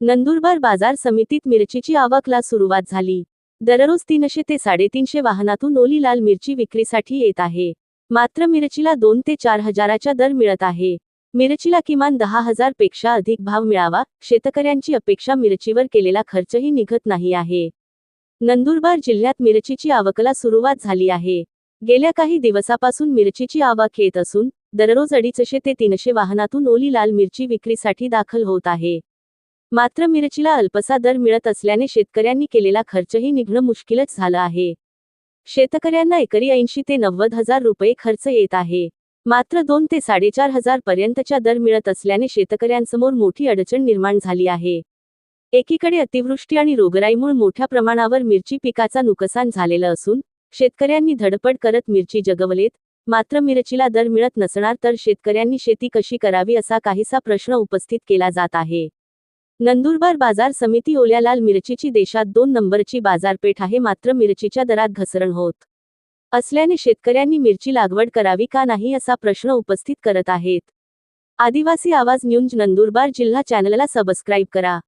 नंदुरबार बाजार समितीत मिरचीची आवकला सुरुवात झाली. दररोज तीनशे ते साडेतीनशे वाहनातून ओली लाल मिरची विक्रीसाठी येत आहे. मात्र मिरचीला दोन ते चार हजाराच्या दर मिळत आहे. मिरचीला किमान दहा हजारपेक्षा अधिक भाव मिळावा शेतकऱ्यांची अपेक्षा मिरचीवर केलेला खर्चही निघत नाही आहे. नंदुरबार जिल्ह्यात मिरचीची आवकला सुरुवात झाली आहे. गेल्या काही दिवसापासून मिरचीची आवक येत असून दररोज अडीचशे ते तीनशे वाहनातून ओली लाल मिरची विक्रीसाठी दाखल होत आहे. मात्र मिरचीला अल्पसा दर मिळत असल्याने शेतकऱ्यांनी केलेला खर्चही निघणं मुश्किलच झालं आहे. शेतकऱ्यांना एकरी ऐंशी ते नव्वद हजार रुपये खर्च येत आहे. मात्र दोन ते साडेचार हजार पर्यंतच्या दर मिळत असल्याने शेतकऱ्यांसमोर मोठी अडचण निर्माण झाली आहे. एकीकडे अतिवृष्टी आणि रोगराईमुळे मोठ्या प्रमाणावर मिरची पिकाचा नुकसान झालेलं असून शेतकऱ्यांनी धडपड करत मिरची जगवलेत मात्र मिरचीला दर मिळत नसणार तर शेतकऱ्यांनी शेती कशी करावी असा काहीसा प्रश्न उपस्थित केला जात आहे. नंदुरबार बाजार समिती ओल्या लाल मिरचीची देशात दोन नंबरची बाजारपेठ आहे मात्र मिरचीच्या दरात घसरण होत असल्याने शेतकऱ्यांनी मिरची लागवड करावी का नाही असा प्रश्न उपस्थित करत आहेत. आदिवासी आवाज न्यूज नंदुरबार जिल्हा चॅनलला सबस्क्राईब करा.